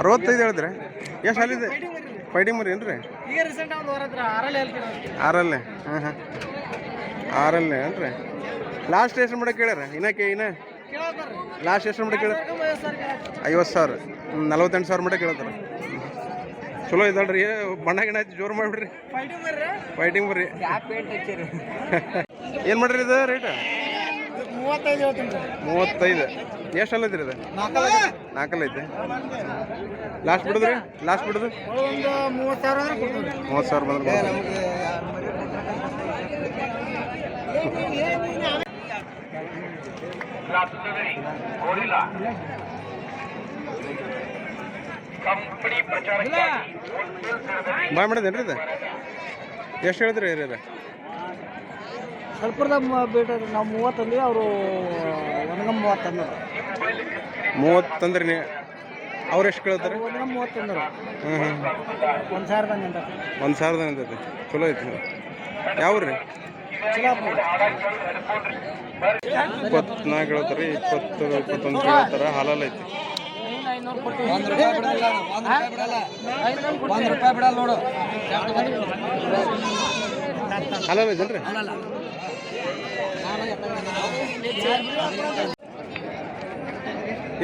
ಅರವತ್ತೈದು ಹೇಳಿದ್ರೆ? ಎಷ್ಟು ಅಲ್ಲಿದೆ ಫೈಟಿಂಗ್ ಮರಿ ಏನ್ರಿ? ಈಗ ರೀಸೆಂಟ್ ಒಂದು ವಾರ ಹತ್ರ ಆರಲ್ಲಿ ಹೇಳ್ತೀರ ಆರಲ್ಲೇ? ಹಾಂ ಹಾಂ ಆರಲ್ಲೇ ಏನ್ರಿ? ಲಾಸ್ಟ್ ಎಷ್ಟು ಮಟ್ಟ ಕೇಳ್ಯಾರ? ಇನ್ನಕ್ಕೆ ಇನ್ನ? ಲಾಸ್ಟ್ ಎಷ್ಟು ಮಟ್ಟ ಕೇಳ ಐವತ್ತು ಸಾವಿರ ನಲ್ವತ್ತೆಂಟು ಸಾವಿರ ಮಟ್ಟ ಕೇಳತ್ತಾರ ಚಲೋ ಇದ್ದಾಳ್ರಿ ಏ ಬಣ್ಣ ಗಿಣ ಹಚ್ಚಿ ಜೋರು ಮಾಡಿಬಿಡ್ರಿ. ಫೈಟಿಂಗ್ ಬರ್ರಿ ಫೈಟಿಂಗ್ ಬರ್ರಿ ಯಾಕೆ ಪೇಂಟ್ ಹಚ್ಚಿರಿ? ಏನು ಮಾಡ್ರಿ ಇದು ರೇಟ್ ಮೂವತ್ತೈದು ಎಷ್ಟಲ್ಲ ಐತ್ರಿ ಅದು? ನಾಲ್ಕಲ್ಲ ಐತೆ ಲಾಸ್ಟ್ ಬಿಡುದ್ರಿ ಲಾಸ್ಟ್ ಬಿಡುದು? ಒಂದು ಮೂವತ್ತು ಸಾವಿರ ಬಂದ್ರೆ. ಬಾಯ್ ಮಾಡೋದೇನ್ರಿ ಇದು? ಎಷ್ಟು ಹೇಳಿದ್ರಿ ಹಿರಿಯರ ಸ್ವಲ್ಪದ ಬೇಟ ನಾವು ಮೂವತ್ತಂದ್ವಿ ಅವರು ಒಣಗ ಮೂವತ್ತಂದ್ರು ಮೂವತ್ತಂದ್ರೆ ನೀ ಅವ್ರು ಎಷ್ಟು ಕೇಳ್ತಾರೆ? ಒಣಗ ಮೂವತ್ತಂದ್ರು ಹ್ಞೂ ಹ್ಞೂ ಒಂದು ಸಾವಿರದ ಅಂತ ಒಂದು ಸಾವಿರದ ಅಂತೈತಿ ಚಲೋ ಐತಿ ಯಾವ ರೀ? ಇಪ್ಪತ್ನಾಲ್ಕು ಹೇಳ್ತಾರೆ ಇಪ್ಪತ್ತು ಇಪ್ಪತ್ತೊಂದು ಕೇಳ್ತಾರೆ ಹಾಲಲ್ಲ ಐತಿ. ಒಂದು ರೂಪಾಯಿ ಬಿಡಲ್ಲ ಒಂದು ರೂಪಾಯಿ ಬಿಡಲ್ಲ ನೋಡು. ಹಾಲಲ್ಲ ಐತೇನ್ರಿ?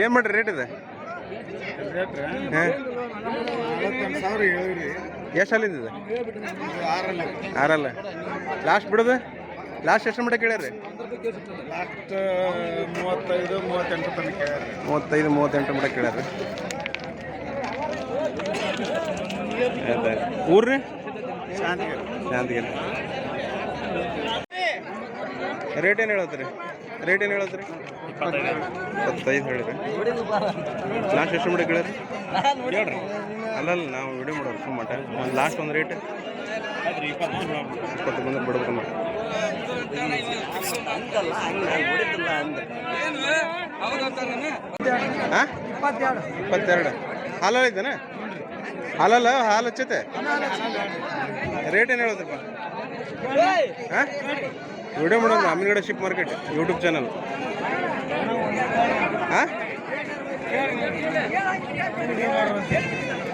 ಏನು ಮಾಡ್ರಿ ರೇಟ್ ಇದೆ? ಎಷ್ಟು ಅಲ್ಲಿಂದ ಇದೆ? ಆರಲ್ಲ. ಲಾಸ್ಟ್ ಬಿಡೋದು? ಲಾಸ್ಟ್ ಎಷ್ಟು ಮಟ್ಟ ಕೇಳ್ಯಾರಿ ಲಾಸ್ಟ್ ಮೂವತ್ತೈದು ಮೂವತ್ತೆಂಟು ತನಕ ಮೂವತ್ತೈದು ಮೂವತ್ತೆಂಟು ಮಟ್ಟ ಕೇಳ್ಯಾರಿ ಊರ್ರಿ? ಶಾಂತಿ ಶಾಂತಿಗಿರಿ ರೇಟ್ ಏನು ಹೇಳತ್ರಿ ರೇಟ್ ಏನು ಹೇಳತ್ರಿ ಇಪ್ಪತ್ತೈದು ಹೇಳಿರಿ. ಲಾಸ್ಟ್ ಎಷ್ಟು ಮಾಡಿ ಕೇಳಿರಿ ಹೇಳ್ರಿ. ಅಲ್ಲಲ್ಲ ನಾವು ವಿಡಿಯೋ ಮಾಡೋರು ಸುಮ್ಮಟ ಒಂದು ಲಾಸ್ಟ್ ಒಂದು ರೇಟ್ ಇಪ್ಪತ್ತು ಬಂದ್ರೆ ಬಿಡ್ಬೇಕು ಮಾಡಿ ಇಪ್ಪತ್ತೆರಡು ಇಪ್ಪತ್ತೆರಡು. ಹಾಲಲ್ಲ ಇದ್ದಾನೆ? ಹಾಲಲ್ಲ ಹಾಲು ಹಚ್ಚತೆ ರೇಟ್ ಏನು ಹೇಳೋದ್ರಪ್ಪ ಹಾಂ? ವಿಡಿಯೋ ಮಾಡೋದು ಅಮೀನ್ಗಡೆ ಶಿಪ್ ಮಾರ್ಕೆಟ್ ಯೂಟ್ಯೂಬ್ ಚಾನಲ್ ಹಾಂ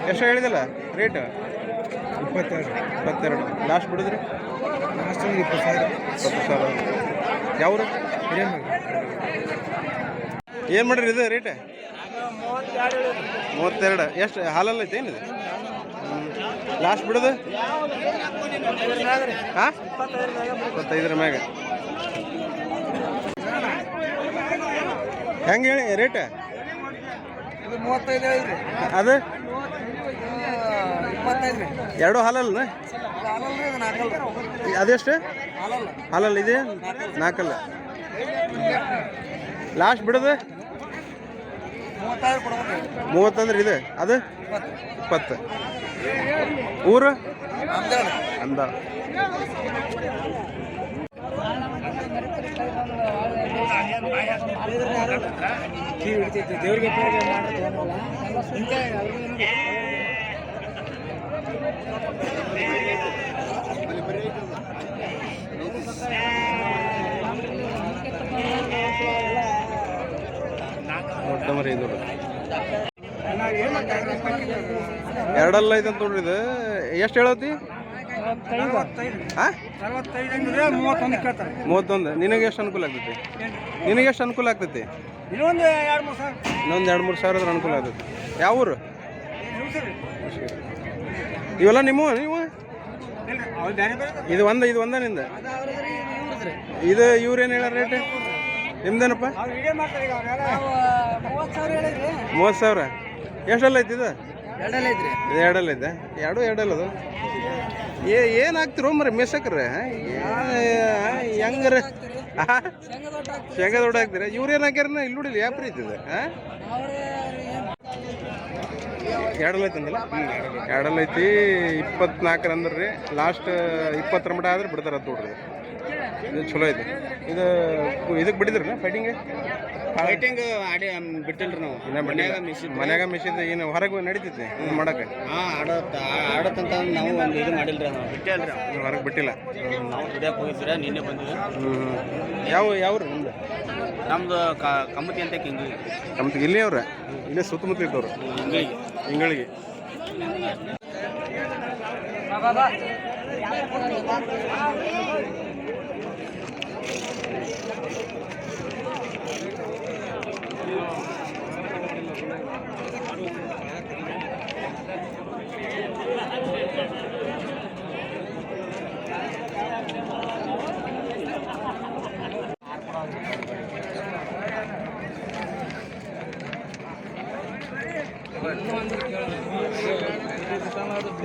ಎಷ್ಟು ಹೇಳಿದಲ್ಲ ರೇಟ್ ಇಪ್ಪತ್ತೆರಡು. ಇಪ್ಪತ್ತೆರಡು. ಲಾಸ್ಟ್ ಬಿಡಿದ್ರಿ? ಲಾಸ್ಟ್ ಇಪ್ಪತ್ತು ಸಾವಿರ ಇಪ್ಪತ್ತು ಸಾವಿರ ಯಾವ್ರು ಏನು ಮಾಡ್ರಿ ಇದು ರೇಟ್ ಮೂವತ್ತೆರಡು. ಎಷ್ಟು ಹಾಲಲ್ಲಿ ಐತೆ ಏನಿದೆ? ಲಾಸ್ಟ್ ಬಿಡೋದು? ಹಾಂ? ಇಪ್ಪತ್ತೈದರ ಮ್ಯಾಗ. ಹೆಂಗೆ ಹೇಳಿ ರೇಟ್ ಮೂವತ್ತೈದು ಅದು? ಎರಡು ಹಾಲಲ್ಲ ಅದೆಷ್ಟು? ಹಾಲಲ್ಲ. ಇದೆ? ನಾಲ್ಕಲ್ಲ. ಲಾಸ್ಟ್ ಬಿಡೋದು? ಮೂವತ್ತಂದ್ರೆ ಇದೆ. ಅದು? ಇಪ್ಪತ್ತು. ಊರು? ಅಂದ ದೇವ್ರಿಗೆ ಮರಿ ಇದು ಎರಡಲ್ಲ ಐತೆ ಅಂತ ನೋಡ್ರಿ ಇದು. ಎಷ್ಟು ಹೇಳತ್ತಿ? ಮೂವತ್ತೊಂದು ನಿನಗೆ ಎಷ್ಟು ಅನುಕೂಲ ಆಗ್ತೈತಿ? ನಿನಗೆ ಎಷ್ಟು ಅನುಕೂಲ ಆಗ್ತೈತಿ? ಇನ್ನೊಂದು ಎರಡು ಮೂರು ಸಾವಿರ. ಇನ್ನೊಂದು ಎರಡು ಮೂರು ಸಾವಿರದ ಅನುಕೂಲ ಆಗ್ತೈತಿ. ಯಾವ ಊರು? ಇವೆಲ್ಲ ನಿಮ್ಮ ನೀವು? ಇದು ಒಂದ ಇದು ಒಂದ ನಿಂದ? ಇದು ಇವ್ರೇನು ಹೇಳ ರೇಟ್ ನಿಮ್ದೇನಪ್ಪ? ಮೂವತ್ತು ಸಾವಿರ ಎಷ್ಟಲ್ಲ ಐತಿ ಇದು? ಇದು ಎರಡಲ್ಲ ಐತೆ? ಎರಡು ಎರಡಲ್ಲ ಅದು? ಏ ಏನು ಹಾಕ್ತಿರೋ ಮರಿ ಮೆಸಕ್ರೆ ಹೆಂಗ್ರೆ? ಶೇಂಗಾ ದೊಡ್ಡ ಹಾಕ್ತೀರ. ಇವ್ರು ಏನು ಹಾಕ್ಯಾರ ಇಲ್ಲಿ ನೋಡಿಲ್ಲ ಯಾವ ಪ್ರೀತಿ ಇದೆ? ಹಾಂ? ಎರಡಲ್ಲ ಐತೆ ಅಂದಲ್ಲ? ಎರಡಲ್ಲ ಐತಿ. ಇಪ್ಪತ್ನಾಲ್ಕರ ಅಂದ್ರೆ ರೀ ಲಾಸ್ಟ್ ಇಪ್ಪತ್ತರ ಮಟ ಆದ್ರೆ ಬಿಡ್ತಾರ ಅಂತ ನೋಡ್ರಿ. ಇದು ಚಲೋ ಐತಿ ಇದು ಇದಕ್ಕೆ ಬಿಟ್ಟಿದ್ರಲ್ಲ ಫೈಟಿಂಗ್ ಫೈಟಿಂಗ್ ಆಡಿ ಬಿಟ್ಟಿಲ್ರಿ ನಾವು. ಮನ್ಯಾಗ ಬಿಟ್ಟಿಲ್ಲ. ಮನ್ಯಾಗ ಮಿಷಿನ್ ಏನು ಹೊರಗೆ ನಡೀತೈತಿ ಇದು ಮಾಡಕ್ಕೆ. ಹಾಂ ಆಡತ್ತ ಆಡತ್ತಂತ ನಾವು ಒಂದು ಇದು ಮಾಡಿಲ್ರಿ ನಾವು. ಬಿಟ್ಟೇ ಅಲ್ರಿ ಹೊರಗೆ ಬಿಟ್ಟಿಲ್ಲ. ನಾವು ದುಡಿಯಕ್ಕೆ ಹೋಗಿದ್ರೆ ನಿನ್ನೆ ಬಂದ್ವಿ. ಯಾವ ಯಾವ ನಿಮ್ದು? ನಮ್ದು ಕಮ್ಮತಿ ಅಂತ ಹಿಂಗೆ ಕಮ್ಮತಿ ಇಲ್ಲಿ ಅವ್ರ? ಇಲ್ಲೇ ಸುತ್ತಮುತ್ತ ಇದ್ದವ್ರು ಹಿಂಗಳಿಗೆ. ಇಂಗಳಿಗೆ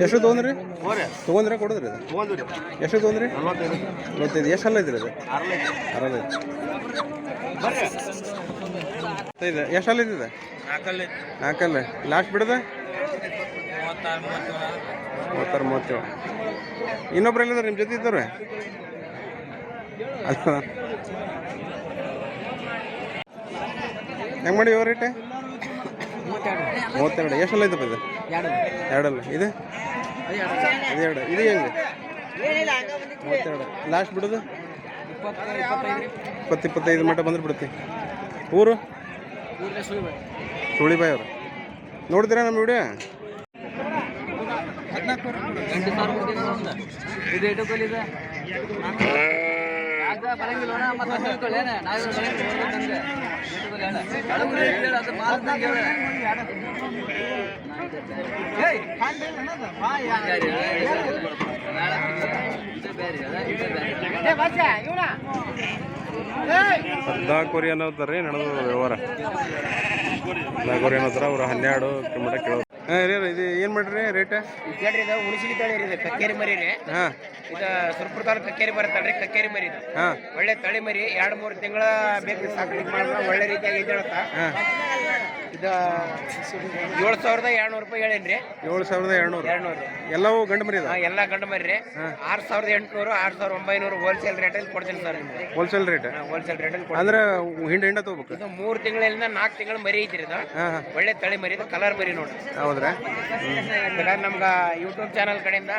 ಎಷ್ಟು ತೊಗೊಂಡ್ರಿ? ತೊಗೊಂಡ್ರೆ ಕೊಡಿದ್ರಿ ಅದು. ಎಷ್ಟು ತೊಗೊಂಡ್ರಿ? ನಲವತ್ತೈದು. ಎಷ್ಟು ಅಲ್ಲ ಇದ್ರಿ ಅದು? ಅರಲ್ಲ ಎಷ್ಟಲ್ಲ ಎಷ್ಟು ಐತಿದೆ ನಾಲ್ಕಲ್ಲ. ಲಾಸ್ಟ್ ಬಿಡದೆ? ಮೂವತ್ತಾರು ಮೂವತ್ತೇಳು. ಇನ್ನೊಬ್ರು ಎಲ್ಲಿದ್ದಾರೆ ನಿಮ್ಮ ಜೊತೆ ಇದ್ದಾರೆ ಅಲ್ಲ. ಹೆಂಗೆ ಮಾಡಿ ರೇಟ್ ಮೂವತ್ತೆರಡು. ಎಷ್ಟಲ್ಲ ಐತಪ್ಪ ಇದು? ಎರಡಲ್ಲ. ಇದು? ಇದು ಎರಡು. ಇದು ಹೆಂಗೆ? ಮೂವತ್ತೆರಡು. ಲಾಸ್ಟ್ ಬಿಡೋದು? ಇಪ್ಪತ್ತು, ಇಪ್ಪತ್ತೈದು ಮಟ್ಟ ಬಂದ್ರೆ ಬಿಡುತ್ತೆ. ಊರು? ಸುಳಿಬಾಯಿ ಅವರು ನೋಡ್ತೀರಾ ನಮ್ಮ ವಿಡಿಯೋ? ಹದಿನಾಲ್ಕುವರೆ ಅನ್ನೋತಾರೆ ನಡೆದು ವ್ಯವಹಾರ. ಹದಿನಾಲ್ಕುವರೆ ಅನ್ನೋತಾರ ಅವ್ರು ಹನ್ನೆರಡು ಕಿಲೋಮೀಟರ್ ಕೇಳೋದು ಹಾಂ ಇದು ಏನು ಮಾಡ್ರಿ ರೇಟ್ ಕೇಳ್ರಿ ಇದು ಉಣಸಿಗೆ ತಳಿ ರೀ ಇದು ಕಕ್ಕೇರಿ ಮರಿ ರೀ. ಹಾಂ. ಇದು ಸುರಪುರ ತಾಲೂಕು ಕಕ್ಕೇರಿ ಬರುತ್ತಲ್ರಿ ಕಕ್ಕೇರಿ ಮರಿ ಇದು. ಹಾಂ. ಒಳ್ಳೆ ತಳಿ ಮರಿ ಎರಡು ಮೂರು ತಿಂಗಳ ಬೇಕು ಸಾಕು ಮಾಡಿದ್ರೆ ಒಳ್ಳೆ ರೀತಿಯಾಗಿ ಇದ್ದೇಳತ್ತ ಹಾಂ. ಇದು ಏಳು ಸಾವಿರದ ಏಳ್ನೂರು ರೂಪಾಯಿ ಹೇಳೇನ್ರಿ. ಏಳು ಸಾವಿರದ ಎರಡುನೂರು. ಎರಡ್ನೂರು. ಎಲ್ಲವೂ ಗಂಡು ಮರಿ ಎಲ್ಲ ಗಂಡು ಮರಿ ರೀ ಆರು ಸಾವಿರದ ಎಂಟುನೂರು ಆರು ಸಾವಿರದ ಒಂಬೈನೂರು ಹೋಲ್ಸೇಲ್ ರೇಟಲ್ಲಿ ಕೊಡ್ತೀನಿ ಸರ್ ನಿಮ್ಗೆ. ಹೋಲ್ಸೇಲ್ ರೇಟ್ ಹೋಲ್ಸೇಲ್ ರೇಟಲ್ಲಿ ಕೊಡ್ತೀನಿ. ಅಂದ್ರೆ ಹಿಂಡ ಹಿಂಡ ತಗೋಬೇಕು? ಇದು ಮೂರು ತಿಂಗಳಿಂದ ನಾಲ್ಕು ತಿಂಗಳು ಮರಿ ಐತ್ರಿ ಇದು. ಒಳ್ಳೆ ತಳಿ ಮರಿ ಇದು ಕಲರ್ ಮರಿ ನೋಡ್ರಿ. ಹೌದ್ರಾ? ಬೇಕಾದ್ರೆ ನಮ್ಗೆ ಯೂಟ್ಯೂಬ್ ಚಾನಲ್ ಕಡೆಯಿಂದ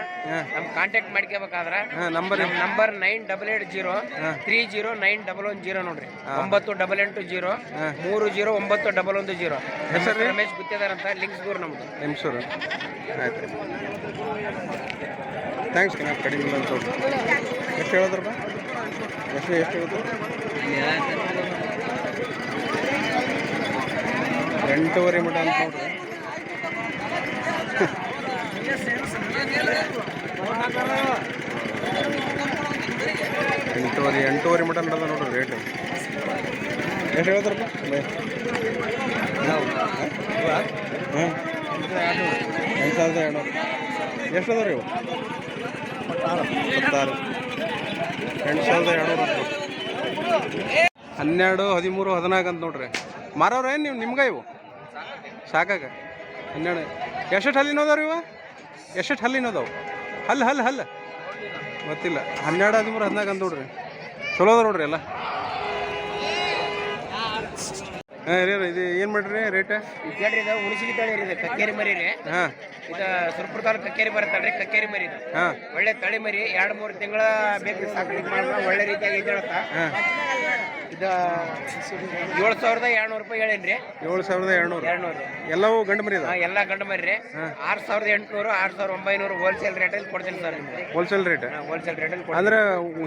ನಮ್ contact ಮಾಡ್ಕೋಬೇಕಾದ್ರೆ number number nine double eight zero three zero nine double one zero ನೋಡ್ರಿ. ಒಂಬತ್ತು ಡಬಲ್ ಎಂಟು ಜೀರೋ ಮೂರು ಜೀರೋ ಒಂಬತ್ತು ಡಬಲ್ ಒಂದು ಜೀರೋ ಹೆಸರು ರೀ? ರಮೇಶ್ ಗುತ್ತೇದಾರ್ ಅಂತ ಲಿಂಕ್ಸ್ ದೂರ ನಮ್ದು. ನಿಮ್ಸೂರು ಆಯ್ತು ಥ್ಯಾಂಕ್ಸ್ ಕಣ ಕಡಿಮೆ ಇಲ್ಲ ಅಂತ ಎಷ್ಟು ಹೇಳಿದ್ರಪ್ಪ ಎಷ್ಟು ಎಷ್ಟು ಹೇಳಿದ್ರು? ಎಂಟೂವರೆ ಮಟ ಅಂತ ನೋಡ್ರಿ ಎಂಟೂವರೆ ಎಂಟೂವರೆ ಮಟ ಅಂತ ನೋಡ್ರಿ ರೇಟ್ ಎಷ್ಟು ಹೇಳಿದ್ರಪ್ಪ ಹಾಂ ಎಂಟು ಸಾವಿರದ ಎಷ್ಟು ಅದಾವ ರೀ ಇವು ಎಂಟು ಸಾವಿರದ ರೂಪಾಯಿ ಹನ್ನೆರಡು, ಹದಿಮೂರು, ಹದಿನಾಲ್ಕು ಅಂತ ನೋಡ್ರಿ. ಮಾರೋರೇನು ನೀವು ನಿಮ್ಗೆ ಇವು? ಸಾಕಾಗ? ಹನ್ನೆರಡು. ಎಷ್ಟು ಹಲ್ಲಿನೋದವ್ರಿ ಇವು? ಎಷ್ಟೆಷ್ಟು ಹಲ್ಲಿನ ಅದಾವು? ಹಲ್ಲು ಹಲ್ಲು ಹಲ್ಲು. ಗೊತ್ತಿಲ್ಲ. ಹನ್ನೆರಡು, ಹದಿಮೂರು, ಹದಿನಾಲ್ಕು ಅಂತ ನೋಡ್ರಿ. ಚಲೋ ಅದ ನೋಡ್ರಿ ಎಲ್ಲ. ಹಾಂ ರೀ ಇದು ಏನು ಮಾಡ್ರಿ ರೇಟ್ ಕೇಳ್ರಿ ಇದು ಉಣಸಿಗೆ ತಳಿ ರೀ ಇದು ಕಕ್ಕೇರಿ ಮರಿ ರೀ. ಹಾಂ. ಇದು ಸುರಪುರ ತಾಲೂಕು ಕಕ್ಕೇರಿ ರೀ ಕಕ್ಕೇರಿ ಮರಿ ಇದು. ಹಾಂ. ಒಳ್ಳೆ ತಳಿ ಮರಿ ಎರಡ್ ಮೂರು ತಿಂಗಳ ಬೇಕು ಸಾಕು ಮಾಡಿದ್ರೆ ಒಳ್ಳೆ ರೀತಿಯಾಗಿ ಇದ್ದೇಳತ್ತ ಹಾಂ. ಇದು ಏಳು ಸಾವಿರದ ಏಳ್ನೂರು ರೂಪಾಯಿ ಹೇಳೇನ್ರಿ. ಏಳು ಸಾವಿರದ ಎರಡುನೂರು. ಎರಡ್ನೂರು. ಎಲ್ಲವೂ ಗಂಡು ಮರಿ ಹಾ, ಎಲ್ಲ ಗಂಡು ಮರಿ ರೀ ಆರು ಸಾವಿರದ ಎಂಟುನೂರು ಆರು ಸಾವಿರದ ಒಂಬೈನೂರು ಹೋಲ್ಸೇಲ್ ರೇಟಲ್ಲಿ ಕೊಡ್ತೀನಿ ಸರ್ ನಿಮ್ಗೆ. ಹೋಲ್ಸೇಲ್ ರೇಟ್ ಹೋಲ್ಸೇಲ್ ರೇಟಲ್ಲಿ ಕೊಡ್ತೀನಿ. ಅಂದ್ರೆ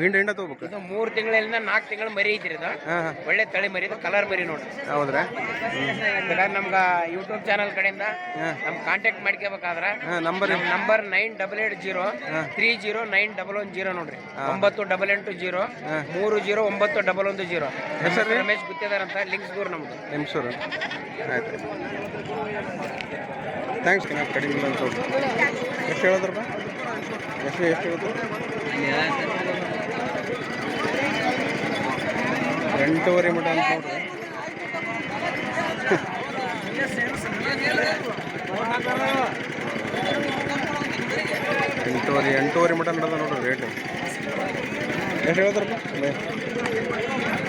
ಹಿಂಡ ಹಿಂಡ ತಗೋಬೇಕು? ಇದು ಮೂರು ತಿಂಗಳಿಂದ ನಾಲ್ಕು ತಿಂಗಳು ಮರಿ ಐತ್ರಿ ಇದು. ಒಳ್ಳೆ ತಳಿ ಮರಿ ಇದು ಕಲರ್ ಮರಿ ನೋಡಿ ಹೌದ್ರಾ? ಬೇಕಾದ್ರೆ ನಮ್ಗೆ ಯೂಟ್ಯೂಬ್ ಚಾನಲ್ ಕಡೆಯಿಂದ ನಮ್ಗೆ ನಮ್ contact ಮಾಡ್ಕೋಬೇಕಾದ್ರೆ number number nine double eight zero three zero nine double one zero ನೋಡ್ರಿ. ಒಂಬತ್ತು ಡಬಲ್ ಎಂಟು ಜೀರೋ ಮೂರು ಜೀರೋ ಒಂಬತ್ತು ಡಬಲ್ ಒಂದು ಜೀರೋ ಹೆಸರು ರೀ? ರಮೇಶ್ ಗುತ್ತೇದಾರ್ ಅಂತ ಲಿಂಕ್ಸ್ ದೂರ ನಮ್ದು. ನಿಮ್ಸೂರು ಆಯ್ತು ಥ್ಯಾಂಕ್ಸ್ ಕಣ ಕಡಿಮೆ ಇಲ್ಲ ಅಂತ. ಎಷ್ಟು ಹೇಳಿದ್ರಪ್ಪ ಎಷ್ಟು ಎಷ್ಟು ಹೇಳಿದ್ರು? ಎಂಟೂವರೆ ಮಟ ಅಂತ ನೋಡ್ರಿ ಎಂಟೂವರೆ ಎಂಟೂವರೆ ಮಟ ನಡೆದ ನೋಡ್ರಿ ರೇಟು ಎಷ್ಟು ಹೇಳಿದ್ರಪ್ಪ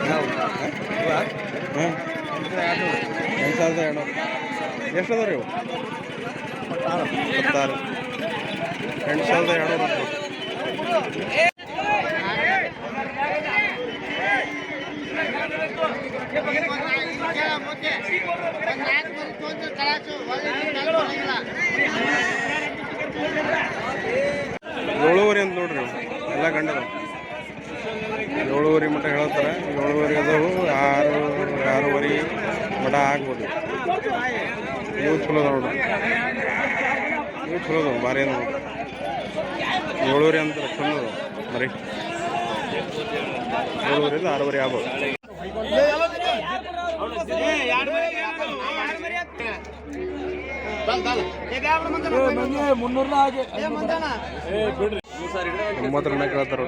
ಹಾಂ ಎಂಟು ಸಾವಿರದ ಎರಡುನೂರು ಎಷ್ಟು ಅದಾವ ರೀ ಇಪ್ಪತ್ತಾರು ಎಂಟು ಸಾವಿರದ ಏಳುವರೆ ಮಠ ಹೇಳ್ತಾರೆ ಏಳುವರೆ ಅದಾವು ಆರು ಆರೂವರೆ ಮಠ ಆಗ್ಬೋದು. ಇವು ಚಲೋ ಅದಾವ ನೋಡ್ರಿ ಇವು ಚಲೋ ಅದಾವ ಭಾರಿ ಅದ ಏಳುವರೆ ಅಂತ ಚಂದ ಬರೀ ಮರಿ ಏಳುವರೆಯಿಂದ ಆರೂವರೆ ಆಗ್ಬೋದು. ಮುನ್ನೂರ ಹಾಗೆ ಬಿಡ್ರಿ ಕೇಳ್ತಾರೆ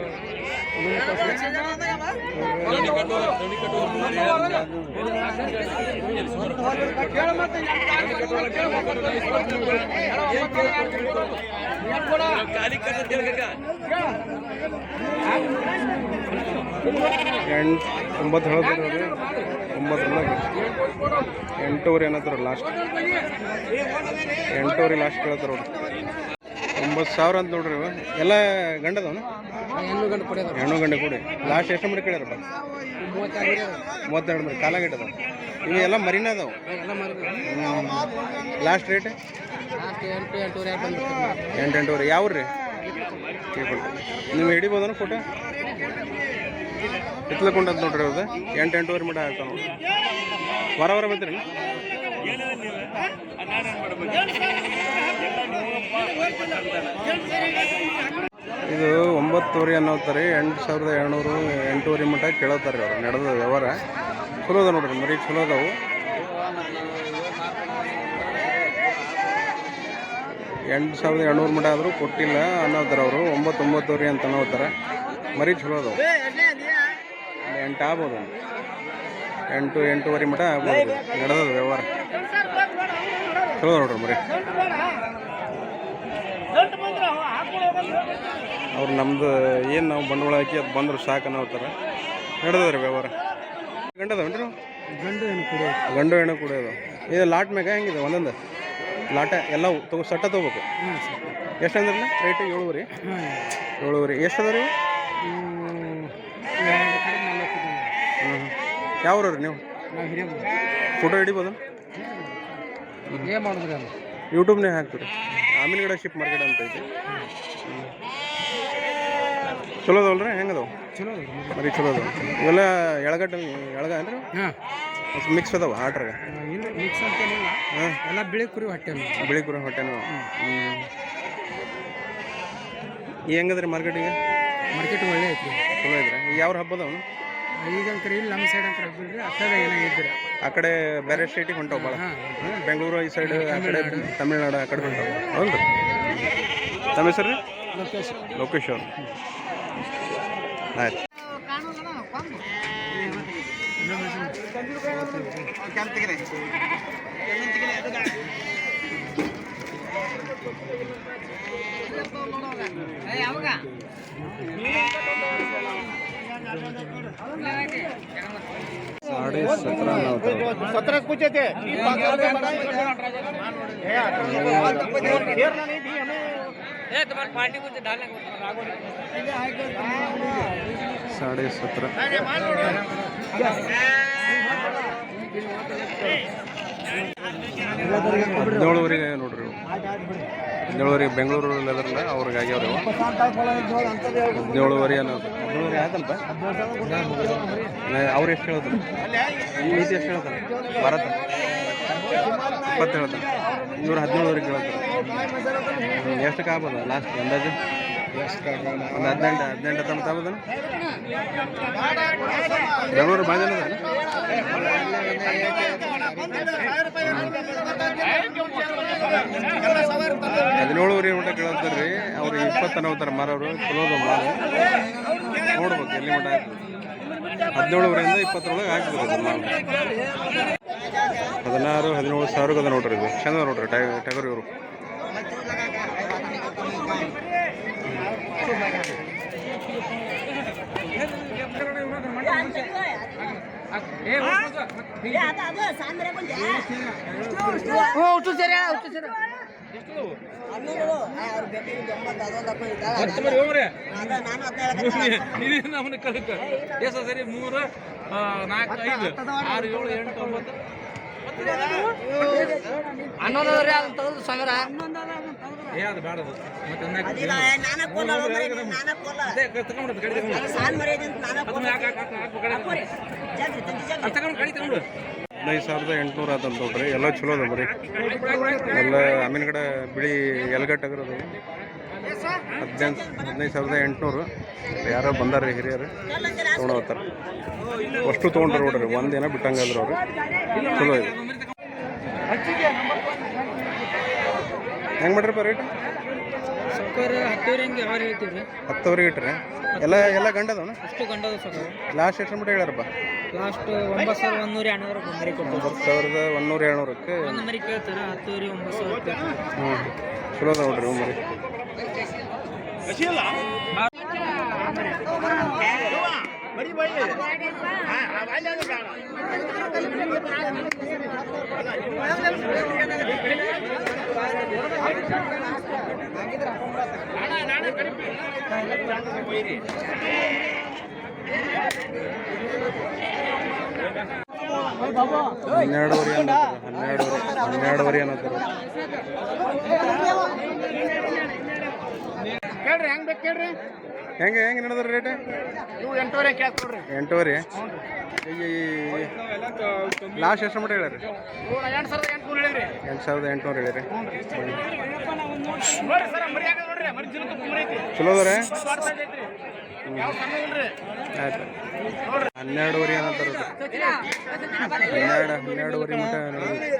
ಎಂಟು ಒಂಬತ್ತು ಹೇಳ್ತಾರೆ ನೋಡಿ ಒಂಬತ್ತು ರನ್ನ ಎಂಟೂವರೆ ಏನತ್ತಾರ ಲಾಸ್ಟ್ ಎಂಟೂವರೆ ಲಾಸ್ಟ್ ಕೇಳ್ತಾರ ಅವ್ರು. ಒಂಬತ್ತು ಸಾವಿರ ಅಂತ ನೋಡ್ರಿ ಎಲ್ಲ ಗಂಡದವನು? ಹೆಣ್ಣು ಗಂಡು ಕೊಡಿ ಹೆಣ್ಣು ಗಂಡ ಕೊಡಿ. ಲಾಸ್ಟ್ ಎಷ್ಟು ಮರಿ ಕೇಳ್ಯಾರಪ್ಪ? ಮೂವತ್ತೆರಡು ಮರಿ ಕಾಲಾಗಿಟ್ಟದ ಇವು ಎಲ್ಲ ಮರಿನ ಅದಾವ. ಲಾಸ್ಟ್ ರೇಟ್ ಎಂಟು ಎಂಟೂವರೆ ಯಾವ ರೀ? ನೀವು ಹಿಡಿಬೋದನ ಫೋಟೋ? ಎತ್ಲಕೊಂಡ್ ಅಂತ ನೋಡ್ರಿ ಅವ್ರದ್ದು ಎಂಟು ಎಂಟೂವರೆ ಮಟ ಆಗ್ತಾವ ವಾರ ವಾರ ಬರ್ತೀರಿ ಇದು ಒಂಬತ್ತುವರೆ ಅನ್ನೋತಾರೆ ಎಂಟು ಸಾವಿರದ ಏಳ್ನೂರು ಎಂಟೂವರೆ ಮಟ್ಟ ಕೇಳತ್ತಾರೆ ಅವರು, ನಡೆದ ವ್ಯವಹಾರ. ಚಲೋ ಅದ ನೋಡ್ರಿ, ಮರಿ ಚಲೋ ಅದಾವು. ಎಂಟು ಸಾವಿರದ ಏಳ್ನೂರು ಮಟ್ಟ ಆದರೂ ಕೊಟ್ಟಿಲ್ಲ ಅನ್ನೋತಾರೆ ಅವರು ಒಂಬತ್ತು ಒಂಬತ್ತುವರೆ ಅಂತ ಅನ್ನೋತಾರೆ ಮರಿ ಚಲೋ ಅದಾವು. ಎಂಟು ಆಗ್ಬೋದು ಎಂಟು, ಎಂಟೂವರೆ ಮಟ್ಟ ಆಗ್ಬೋದು ನಡೆದ ವ್ಯವಹಾರ. ಚಲೋ ನೋಡ್ರಿ ಮರಿ. ಅವ್ರು ನಮ್ದು ಏನು ನಾವು ಬಂಡವಾಳ ಹಾಕಿ ಅದು ಬಂದ್ರೆ ಸಾಕು ಅನ್ನೋ ಥರ. ನಡೆದದ್ರಿ ವ್ಯವಹಾರ? ಗಂಡದವನ್ರಿ ಗಂಡು ಏನು ಕುಡಿಯೋದು ಗಂಡು ಹೆಣ್ಣು ಕುಡಿಯೋದು ಇದು. ಲಾಟ್ ಮ್ಯಾಗ ಹೆಂಗಿದೆ ಒಂದೊಂದು? ಲಾಟ ಎಲ್ಲ ತಗೋ ಸಟ್ಟ ತಗೋಬೇಕು. ಎಷ್ಟು ಅಂದ್ರಲ್ಲ? ರೇಟ್ ಏಳುವರಿ ಏಳುವರಿ. ಎಷ್ಟು ಅದ ರೀ? ಹ್ಞೂ ಯಾವ ರೀ ನೀವು? ಫೋಟೋ ಹಿಡಿಬೋದು? ಏನು ಮಾಡಿದ್ರಿ ಯೂಟ್ಯೂಬ್ನೇ ಹಾಕ್ತೀರಿ. ಆಮೇಲೆ ಆಮಿನಗಡ ಶಿಪ್ ಮಾರ್ಕೆಟ್ ಅಂತ ಐತಿ. ಚಲೋ ರೀ ಹೆಂಗೆ ಅದಾವೆ? ಚಲೋ ಮರಿ ಚಲೋ ಅದಾವ. ಇವೆಲ್ಲ ಎಳಗಡ್ಡ ಎಳಗ ಏನ್ರಿ? ಹಾಂ. ಮಿಕ್ಸ್ ಅದಾವ ಆಟ್ರಾಗ ಇಲ್ಲ ಮಿಕ್ಸ್ ಅಂತೇನಿಲ್ಲ ಹಾಂ. ಎಲ್ಲ ಬಿಳಿ ಕುರಿ ಹೊಟ್ಟೆ ಬಿಳಿ ಕುರಿ ಹೊಟ್ಟೆನೂ ಹೆಂಗದ್ರಿ ಮಾರ್ಕೆಟಿಗೆ? ಮಾರ್ಕೆಟ್ ಒಳ್ಳೆ ಐತಿ ಚಲೋ ಇದ್ರೆ ಯಾವ ಹಬ್ಬ ಅದಾವನು ಈಗ ಅಂಕರ್ ಇಲ್ಲಿ ನಮ್ಮ ಸೈಡ್ ಅಂತ ಬಿಡ್ರಿ ಅತ್ತದ ಏನೋ ಇದ್ರಿ ಆ ಕಡೆ ಬೇರೆ ಸ್ಟೇಟಿಗೆ ಹೊಂಟಾವ ಭಾಳ ಬೆಂಗಳೂರು ಈ ಸೈಡ್ ಆ ಕಡೆ ತಮಿಳ್ನಾಡು. ಆ ಕಡೆ ಹೊಂಟಾವ. ಹೌದು ತಮ್ಮ ಹೆಸರು? ಲೊಕೇಶ್. ಲೋಕೇಶ್ ಅವ್ರು. ಆಯ್ತು साढ़े सत्रह नौ सत्रह कुछ थे साढ़े सत्रह ಹದಿನೇಳುವರೆಗೆ ನೋಡ್ರಿ ಇವು. ಹದಿನೇಳುವರೆಗೆ ಬೆಂಗಳೂರಲ್ಲಿ ಅದ್ರಲ್ಲ ಅವ್ರಿಗೆ ಆಗ್ಯಾವ್ರಿ ಇವು. ಹದಿನೇಳುವರೆ ಅನ್ನೋದು ಹದಿನೇಳುವರೆ ಆಯ್ತಲ್ಪ ಅವ್ರು ಎಷ್ಟು ಹೇಳ್ತಾರೆ ಈ ರೀತಿ ಎಷ್ಟು ಹೇಳ್ತಾರೆ ಭಾರತ ಇಪ್ಪತ್ತು ಹೇಳ್ತಾರೆ ಇವ್ರು ಹದಿನೇಳುವರೆಗೆ ಕೇಳ್ತಾರೆ. ಎಷ್ಟಕ್ಕೆ ಆಗ್ಬೋದ ಲಾಸ್ಟ್ ಅಂದಾಜು? ಒಂದು ಹದಿನೆಂಟು ಹದಿನೆಂಟು ತಮ್ಮ ತಗೋದನ ಬೆಂಗಳೂರು ಅದಾರ ಹದಿನೇಳುವರೆ ಮಟ್ಟ ಕೇಳತ್ತಾರೆ ರೀ ಅವ್ರು ಇಪ್ಪತ್ತು ಅನ್ನೋತಾರೆ ಮಾರೋರು ಚಲೋ ಅದ ಮಾರು. ನೋಡ್ಬೇಕು ಎಲ್ಲಿ ಮಟ್ಟ ಹದಿನೇಳುವರೆಯಿಂದ ಇಪ್ಪತ್ತರೊಳಗೆ ಮಾರು. ಹದಿನಾರು ಹದಿನೇಳು ಸಾವಿರಕ್ಕೆ ಅದ ನೋಡ್ರಿ ಇದು ಚಂದ ನೋಡ್ರಿ ಟೈ ಟಗರ್ ಇವರು. ಹುಟ್ಟು ಸೇರಿ ಹುಟ್ಟು ಸೇರಿ ಸರಿ ಮೂರು ನಾಲ್ಕು ಐದು ಆರು ಏಳು ಎಂಟು ಒಂಬತ್ತು. ಹನ್ನೊಂದು ಅದನ್ನ ತೆಗೆದು ಸಾವಿರ. ಏ ಅದು ಬೇಡ ಮತ್ತೆ ತಗೊಂಡು ಕಡಿ ತಗೊಂಡು ಹದಿನೈದು ಸಾವಿರದ ಎಂಟುನೂರು ಆತಂತ ನೋಡ್ರಿ. ಎಲ್ಲ ಚಲೋ ಅದ ಬರೀ. ಎಲ್ಲ ಆಮೇಲೆ ಕಡೆ ಬಿಳಿ ಎಲ್ಗಟ್ಟಾಗಿರೋದು ಹದಿನೆಂಟು, ಹದಿನೈದು ಸಾವಿರದ ಎಂಟುನೂರು. ಯಾರೋ ಬಂದಾರ ಹಿರಿಯರು. ತೊಗೊಂಡು ಅಷ್ಟು ತೊಗೊಂಡ್ರು ನೋಡ್ರಿ. ಒಂದಿನ ಬಿಟ್ಟಂಗಾದ್ರು ಅವರು. ಚಲೋ ಇದೆ. ಹೆಂಗೆ ಮಾಡ್ರಪ್ಪ ರೇಟ್ ಸೌಕರ್ಯ ಹತ್ತುವರೆ ಹಂಗೆ ಯಾರು ಹೇಳ್ತೀವಿ ಹತ್ತುವರೆಗೆ ಇಟ್ರೆ? ಎಲ್ಲ ಎಲ್ಲ ಗಂಡದವನ? ಅಷ್ಟು ಗಂಡದ ಲಾಸ್ಟ್ ಎಷ್ಟು ಮಟ್ಟ ಹೇಳ್ಯಾರಪ್ಪ? ಲಾಸ್ಟ್ ಒಂಬತ್ತು ಸಾವಿರ ಒಂದೂರ ಎರಡ್ನೂರ ಮರಿ ಒಂಬತ್ತು ಸಾವಿರದ ಒಂದೂರ ಏಳ್ನೂರಕ್ಕೆ ಒಂದು ಮರಿ ಕೇಳ್ತಾರೆ ಹತ್ತುವರೆ ಒಂಬತ್ತು ಸಾವಿರ ಹ್ಞೂ ಚಲೋ ಅದ ನೋಡ್ರಿ ಮರಿ. ಹನ್ನೆರಡುವರೆ ಹನ್ನೆರಡುವರೆ ಹನ್ನೆರಡುವರೆ ಅನ್ನತ್ತಾರೆ ಕೇಳ್ರಿ ಹೆಂಗ್ ಬೇಕು ಕೇಳ್ರಿ ಹೆಂಗೆ ಹೆಂಗೆ ನಡೆದ್ರಿ ರೇಟ್ ನೀವು ಎಂಟೂವರೆ ಲಾಸ್ಟ್ ಎಷ್ಟು ಮಟ್ಟ ಹೇಳ್ರಿ ಎಂಟು ಸಾವಿರದ ಎಂಟು ಸಾವಿರದ ಎಂಟುನೂರು ಹೇಳಿರಿ. ಚಲೋ ಅದ ಇಲ್ರಿ ಆಯ್ತು. ಹನ್ನೆರಡುವರೆ ಅನ್ನತ್ತಾರೆ ಹನ್ನೆರಡು, ಹನ್ನೆರಡುವರೆ ನಡೆದೈತಿ.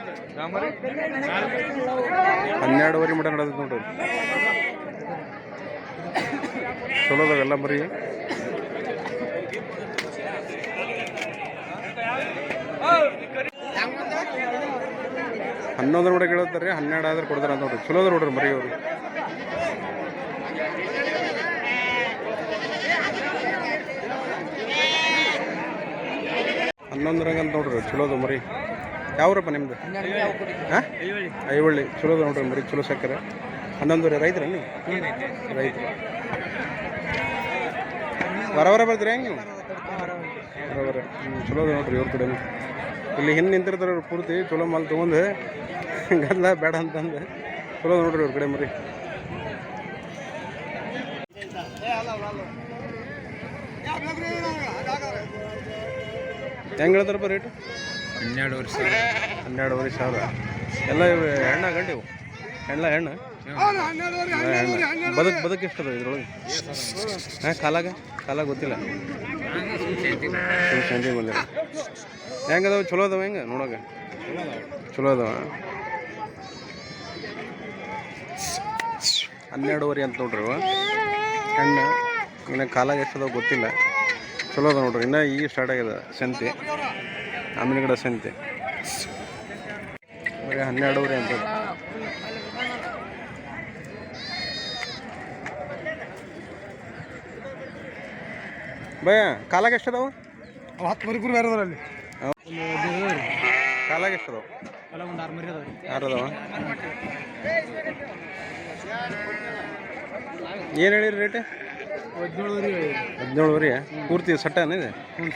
ಹನ್ನೆರಡುವರೆ ಮಟ ನಡೆದ ನೋಡ್ರಿ ಚಲೋ ಅದಾವೆಲ್ಲ ಮರಿ. ಹನ್ನೊಂದರ ನೋಡಿ ಕೇಳತ್ತಾರೆ ಹನ್ನೆರಡು ಆದ್ರೆ ಕೊಡ್ತಾರೆ ಅಂತ ನೋಡ್ರಿ. ಚಲೋ ನೋಡ್ರಿ ಮರಿ ಅವರು. ಹನ್ನೊಂದರಂಗ ಅಂತ ನೋಡ್ರಿ ಚಲೋದು ಮರಿ. ಯಾವ್ರಪ್ಪ ನಿಮ್ದು? ಹಾಂ? ಐವಳ್ಳಿ. ಚಲೋದು ನೋಡ್ರಿ ಮರಿ, ಚಲೋ ಸಕ್ಕರೆ. ಹನ್ನೊಂದುವರೆ ರೈತರ ನೀವು? ರೈತರು. ವರ ವರ ಬರ್ತೀರಿ ಹೆಂಗೆ ನೀವು? ವರ ಹ್ಞೂ ಚಲೋ ಅದ ನೋಡ್ರಿ ಇವ್ರ ಕಡೆನು. ಇಲ್ಲಿ ಹಿಂದೆ ನಿಂತಿರ್ತಾರೆ ಅವ್ರು ಪೂರ್ತಿ ಚಲೋ ಮಾಲ್ ತೊಗೊಂಡು. ಗದ್ಲ ಬೇಡ ಅಂತಂದು. ಚಲೋ ನೋಡ್ರಿ ಅವ್ರ ಕಡೆ ಮರಿ. ಹೆಂಗೆ ಹೇಳ್ತಾರಪ್ಪ ರೇಟು ಹನ್ನೆರಡುವರೆ ಹನ್ನೆರಡುವರೆ ಸಾವಿರ. ಎಲ್ಲ ಇವು ಹೆಣ್ಣ ಗಂಟೆ ಇವು? ಹೆಣ್ಣ ಹೆಣ್ಣು? ಬದುಕ್ ಬದುಕು ಬದುಕು ಎಷ್ಟು ಅದ ಇದ್ರೊಳಗೆ? ಹಾಂ ಕಾಲಾಗ? ಕಾಲಾಗ ಗೊತ್ತಿಲ್ಲ. ಸಂಜೆ ಬಂದಿರ ಹೆಂಗೆ ಅದಾವ ಚಲೋ ಅದಾವ ಹೆಂಗೆ? ನೋಡೋಕೆ ಚಲೋ ಅದಾವ. ಹನ್ನೆರಡುವರೆ ಅಂತ ನೋಡ್ರಿ ಇವ. ಹೆಣ್ಣು. ಇನ್ನು ಕಾಲಾಗ ಎಷ್ಟು ಅದಾವ ಗೊತ್ತಿಲ್ಲ. ಚಲೋ ಅದ ನೋಡ್ರಿ. ಇನ್ನೂ ಈಗ ಸ್ಟಾರ್ಟ್ ಆಗ್ಯದ ಸಂತೆ. ಆಮೇಲೆ ಕಡೆ ಸಂತೆ. ಬರೀ ಹನ್ನೆರಡುವರೆ ಅಂತ ಭಯ, ಕಾಲಾಗ ಎಷ್ಟು ಅದಾವ? ಹತ್ತು ಮರಿ ಗುರು ಬೇರೆ ಅಲ್ಲಿ? ಕಾಲಾಗ ಎಷ್ಟು ಒಂದು ಆರು ಅದಾವ ಏನು ಹೇಳಿರಿ ರೇಟ್ ಹದಿನೇಳುವರೆ. ಹದಿನೇಳುವರೆ ಪೂರ್ತಿ ಸಟ್ಟ ಇದೆ? ಹ್ಞೂ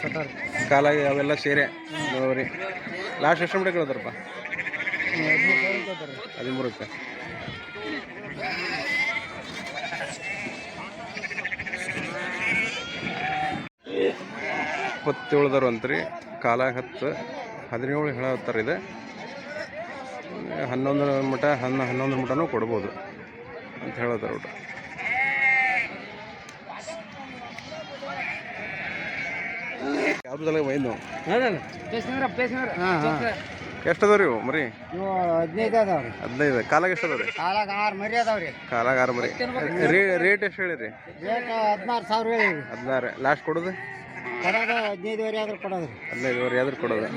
ಅವೆಲ್ಲ ಸೇರೆ ಹದಿನೇಳುವರೆ. ಲಾಸ್ಟ್ ಎಷ್ಟು ಮಟ್ಟ ಕೇಳ್ತಾರಪ್ಪ ಹದಿಮೂರು ಹದಿಮೂರಕ್ಕೆ ಇಪ್ಪತ್ತೇಳದವ್ರು ಅಂತ್ರಿ. ಕಾಲಾಗ ಹತ್ತು ಹದಿನೇಳು ಹೇಳತ್ತಾರ ಇದೆ. ಹನ್ನೊಂದರ ಮಟ ಹನ್ನ ಹನ್ನೊಂದರ ಮಠನೂ ಕೊಡ್ಬೋದು ಅಂತ ಹೇಳತ್ತಾರ ಊಟ ಎಷ್ಟದವ್ರಿ ಒಯ್ದು ಹಾಂ ಹಾಂ. ಎಷ್ಟು ಅದಾವ್ರಿ ಇವು ಮರಿ? ಇವು ಹದಿನೈದು ಕಾಲಾಗ ಎಷ್ಟು ಅದಾವ್ರಿ ಕಾಲಾಗ ಆರು ಮರಿ ಅದಾವ್ರಿ. ಕಾಲಾಗ ಆರು ಮರಿ. ರೇಟ್ ಎಷ್ಟು ಹೇಳಿರಿ? ರೇಟ್ ಹದಿನಾರು ಸಾವಿರ ಹೇಳಿ ಹದಿನಾರು. ಲಾಸ್ಟ್ ಕೊಡೋದು? ಕೊಡೋದು ಹದಿನೈದುವರೆ ಆದ್ರೆ ಕೊಡೋದು. ಹದಿನೈದುವರೆ ಆದ್ರೆ ಕೊಡೋದು.